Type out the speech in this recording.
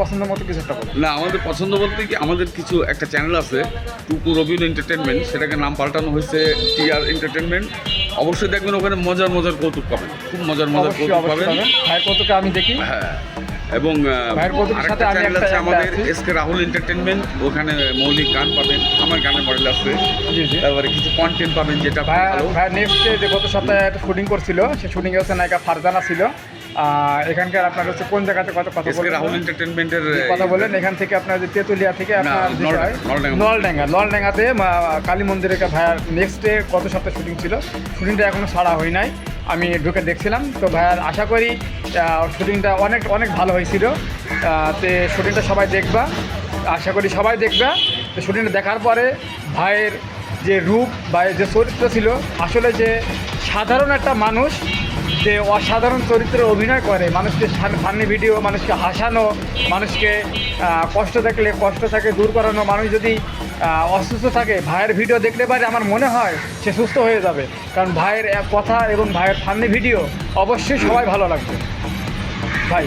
পছন্দ মতো কিছু একটা না আমাদের পছন্দ বলতে কি আমাদের কিছু একটা চ্যানেল আছে টুকু রবিউল এন্টারটেনমেন্ট সেটাকে নাম পাল্টানো হয়েছে টিআর এন্টারটেনমেন্ট অবশ্যই দেখবেন ওখানে মজার মজার কৌতুক পাবেন খুব মজার মজার কৌতুক পাবেন। ভাইয়ের কৌতুকে আমি দেখি। হ্যাঁ এবং আরেকটা চ্যানেল আছে আমাদের এস কে রাহুল এন্টারটেনমেন্ট ওখানে মৌলিক গান পাবেন আমার গানের মডেল আছে। তারপরে কিছু কন্টেন্ট পাবেন যেটা ভাই ভালো। ভাই নেক্সট যে গত সপ্তাহে একটা শুটিং করছিল সে শুটিংয়ে হচ্ছে নায়িকা ফারজানা ছিল। এখানকার আপনার হচ্ছে কোন জায়গাতে কত কথা কে রাহুল এন্টারটেনমেন্টের কথা বলেন এখান থেকে আপনার যে তেঁতুলিয়া থেকে আপনার নলডাঙ্গা, নলডাঙ্গা। নলডাঙ্গা নলডাঙ্গাতে কালী মন্দিরে ভাইয়ার নেক্সট ডে কত সপ্তাহে শুটিং ছিল। শুটিংটা এখনও ছাড়া হয় নাই। আমি ঢুকে দেখছিলাম। তো ভাইয়ার আশা করি শুটিংটা অনেক অনেক ভালো হয়েছিল। তো শুটিংটা সবাই দেখবা। আশা করি সবাই দেখবা। তো শুটিংটা দেখার পরে ভাইয়ের যে রূপ বা যে চরিত্র ছিল আসলে যে সাধারণ একটা মানুষ যে অসাধারণ চরিত্রে অভিনয় করে, মানুষকে ফানি ভিডিও মানুষকে হাসানো, মানুষকে কষ্ট থাকলে কষ্ট থাকে, দূর করানো, মানুষ যদি অসুস্থ থাকে, ভাইয়ের ভিডিও দেখতে পারে আমার মনে হয় সে সুস্থ হয়ে যাবে। কারণ ভাইয়ের কথা এবং ভাইয়ের ফানি ভিডিও অবশ্যই সবাই ভালো লাগবে। ভাই।